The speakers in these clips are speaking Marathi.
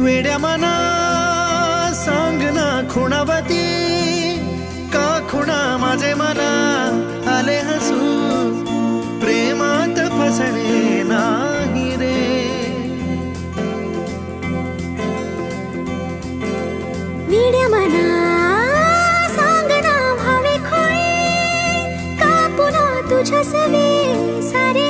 वेड्या मना सांग ना खुणावती. का खुणा माझे मला आले हसू. प्रेमात फसणे नाही रे. वेड्या मना सांगना भावे खोळे. का पुन्हा तुझ्या सवे सारे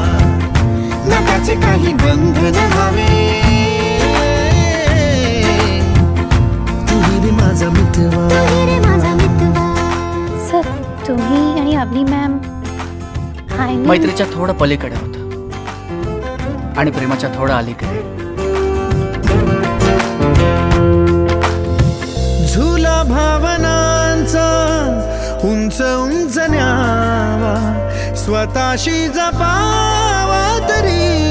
त्याचे काही बंधन व्हावे तुही रे माझा मितवा तू रे माझा मितवा सर तुम्ही आणि अवनी मॅम मैत्रीच्या थोडं पलीकडे होतं. आणि प्रेमाच्या थोडं अलीकडे. झुला भावनांचा उंच उंच न्यावा. स्वतःशी जपावा तरी.